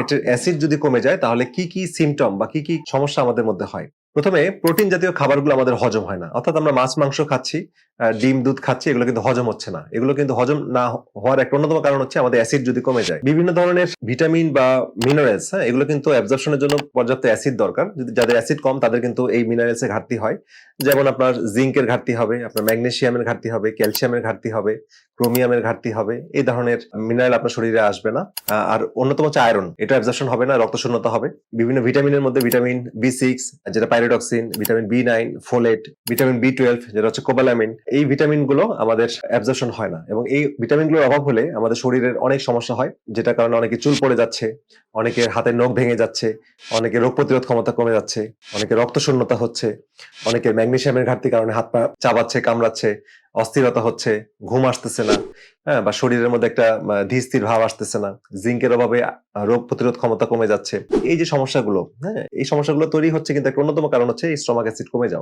পেটের অ্যাসিড যদি কমে যায়, তাহলে কি কি সিমটম বা কি কি সমস্যা আমাদের মধ্যে হয়? প্রথমে প্রোটিন জাতীয় খাবারগুলো আমাদের হজম হয় না। অর্থাৎ আমরা মাছ, মাংস খাচ্ছি ডিম, দুধ খাচ্ছি, এগুলো কিন্তু হজম হচ্ছে না। এগুলো কিন্তু হজম না হওয়ার একটা অন্যতম কারণ হচ্ছে আমাদের অ্যাসিড যদি কমে যায়। বিভিন্ন ধরনের ভিটামিন বা মিনারেলস হ্যাঁ এগুলো কিন্তু অ্যাবজর্পশনের জন্য পর্যাপ্ত অ্যাসিড দরকার। যদি যাদের অ্যাসিড কম, তাদের কিন্তু এই মিনারেলসের ঘাটতি হয়। যেমন আপনার জিঙ্কের ঘাটতি হবে, আপনার ম্যাগনেসিয়ামের ঘাটতি হবে, ক্যালসিয়ামের ঘাটতি হবে, ক্রোমিয়ামের ঘাটতি হবে, এই ধরনের মিনারেল আপনার শরীরে আসবে না। আর অন্যতম হচ্ছে আয়রন। এটা অ্যাবজর্পশন হবে না রক্ত শূন্যতা হবে। বিভিন্ন ভিটামিনের মধ্যে ভিটামিন বি সিক্স, যেটা pyridoxine vitamin B nine, folate, vitamin B twelve, যেটা হচ্ছে কোবালামিন এই ভিটামিনগুলো আমাদের অ্যাবজর্পশন হয় না। এবং এই ভিটামিনগুলোর অভাব হলে আমাদের শরীরের অনেক সমস্যা হয় যেটা কারণে অনেকে চুল পড়ে যাচ্ছে, অনেকের হাতের নখ ভেঙে যাচ্ছে, অনেকে রোগ প্রতিরোধ ক্ষমতা কমে যাচ্ছে, অনেকে রক্ত শূন্যতা হচ্ছে অনেকের ম্যাগনেসিয়ামের ঘাটতির কারণে হাত পা চাবাচ্ছে, কামড়াচ্ছে, অস্থিরতা হচ্ছে, ঘুম আসতেছে না হ্যাঁ বা শরীরের মধ্যে একটা ধীর ভাব আসতেছে না, জিঙ্কের অভাবে রোগ প্রতিরোধ ক্ষমতা কমে যাচ্ছে। এই যে সমস্যাগুলো হ্যাঁ এই সমস্যাগুলো তৈরি হচ্ছে কিন্তু একটা অন্যতম কারণ হচ্ছে এই স্টমাক অ্যাসিড কমে যাওয়া।